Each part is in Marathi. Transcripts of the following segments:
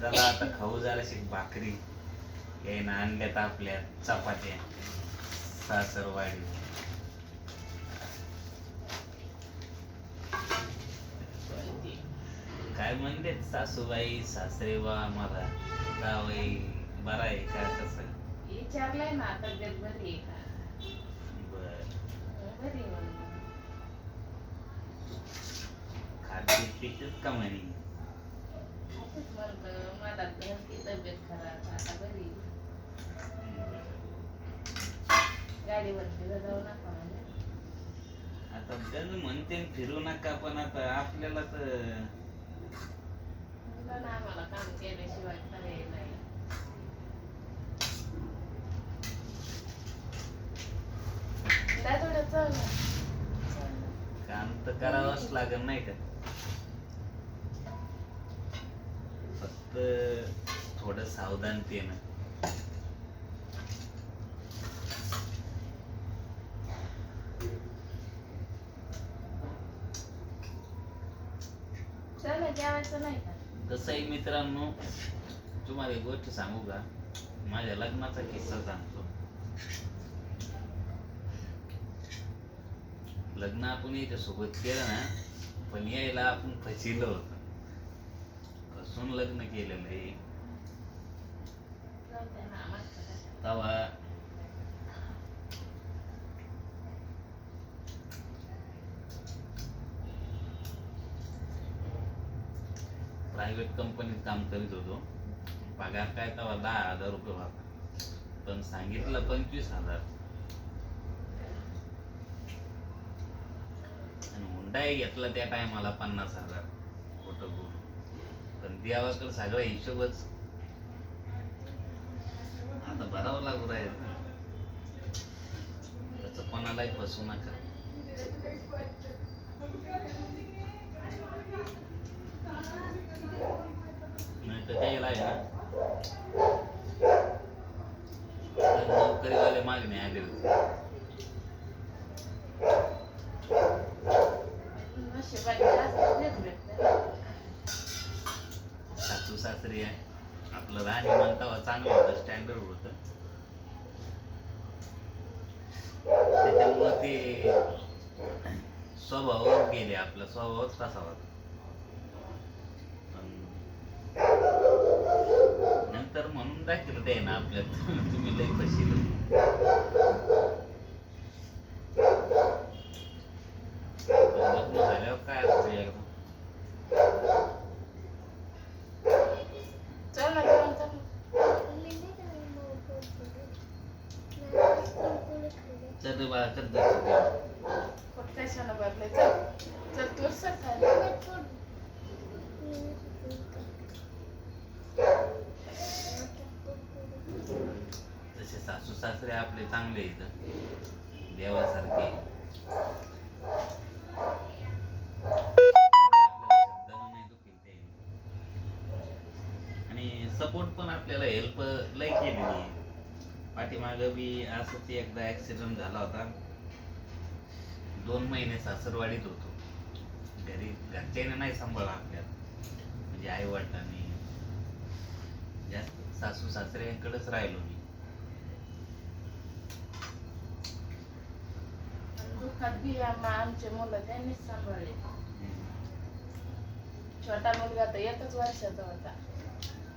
चला आता खाऊ जराशी भाकरी. यायनं आणल्यात आपल्या चपात्या. सासरवाडी. काय म्हणते सासूबाई सासरे बा मला जावई बरा आहे का कसं विचारलंय ना तब्येत बरी आहे का? बर. बरी आहे म्हणून. खाते का म्हणे? म्हणलं मला घरची तब्येत खराब आता बरी आहे. गाडीवरती जाऊ नका आता त्यानं म्हणते फिरू नका पण आता आपल्याला तर आम्हाला काम केल्याशिवाय पर्याय नाही. काम तर करावंच लागेल नाही का फक्त थोडं सावधानतेनं चल ना, जेवायचं नाही का? तसंही मित्रांनो तुम्हाला एक गोष्ट सांगू का? माझ्या लग्नाचा किस्सा सांगतो. लग्न आपण याच्या सोबत केलं ना पण यायला आपण फसिलो होतो. असून लग्न केलेलं आहे. तवा प्रायव्हेट कंपनीत काम करीत होतो. पगार काय तवा दहा हजार रुपये होता. पण सांगितलं पंचवीस हजार. आणि हुंडाई घेतला त्या टायमाला पन्नास हजार. बोलून सगळा हिशोबच. आता भरावं लागू राहील. त्याच कोणालाही फसू नका. नाही तर त्याला आहे ना. नोकरीवाले मागणे आले होते. नशिबाने जास्त तेच भेटतं. सासू सासरी आहे. आपलं राहणीमान तेव्हा चांगलं होतं स्टँडर्ड होतं. त्याच्यामुळं ते स्वभावावर गेले आपला स्वभावच तसा होता. नंतर म्हणून दाखवलं ते ना आपल्यात तुम्ही लई फशील लग्न झाल्यावर काय असतं एकदा चल ना, जेवण चल. चल रे बाळा कशाला? चल. सर खायला. तसे सासू सासरे आपले चांगले इथं देवासारखे शब्दानं नाही दुखील ते. आणि सपोर्ट पण आपल्याला हेल्प लय केलेली आहे पाठीमाग बी असंच एकदा ऍक्सिडेंट झाला होता. दोन महिने सासरवाडीत होतो. घरी घरच्याने नाही सांभाळला आपल्याला. म्हणजे आई वडिलांनी जास्त सासू सासऱ्यांकडेच राहिलो मी. दुःखात बी आम्हा- आमचे मुलं त्यांनीच सांभाळले. छोटा मुलगा तर एकच वर्षाचा होता.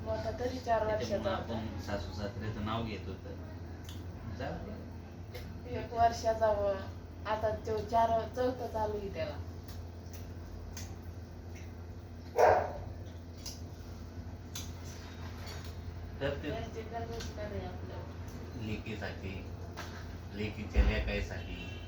मोठा तरी चार त्याच्यामुळं वर्षाचा आपण सासू सासऱ्याचं नाव घेत होत. एक वर्षाचा व आता तो चार चौथं चालू आहे त्याला. तर ते त्यांची आपल्याला. लेकीसाठी लेकीच्या लेकाईसाठी.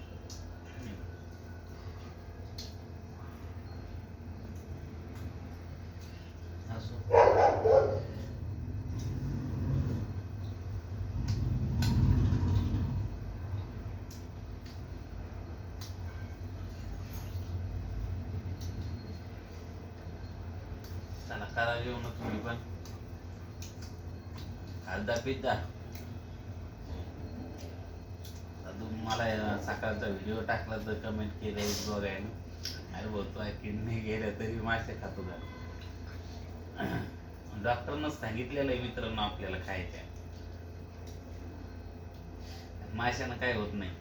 चला करा जेवण तुम्ही पण खालदा पिझ्झा अजून मला सकाळचा व्हिडिओ टाकला तर कमेंट केलं एक बघायला अरे बोलतो किडनी गेल्या तरी मासे खातो का डॉक्टरनं सांगितलेलं आहे मित्रांनो आपल्याला खायच्या माशानं काय होत नाही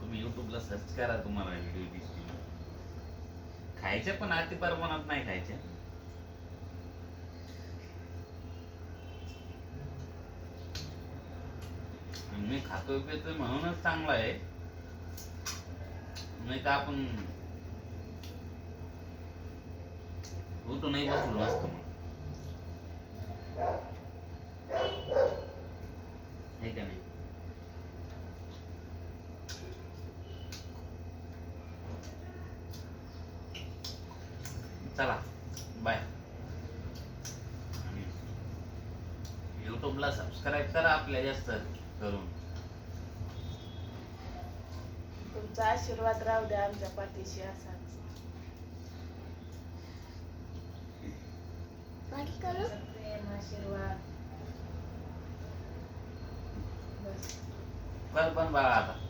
तुम्ही युट्यूबला सर्च करा तुम्हाला व्हिडिओ दिसतील खायच्या पण अति प्रमाणात नाही खायच्या मी खातोय पितोय म्हणूनच चांगला आहे. नाही तर आपण उठूनही बसलो असतो मग. का नाही? चला बाय युट्यूबला सबस्क्राईब करा आपल्या जास्त. करून तुमचा आशीर्वाद राहू द्या आमच्या पाठीशी असाच. तुमचं प्रेम आशीर्वाद. बस. कर पण बाळा आता.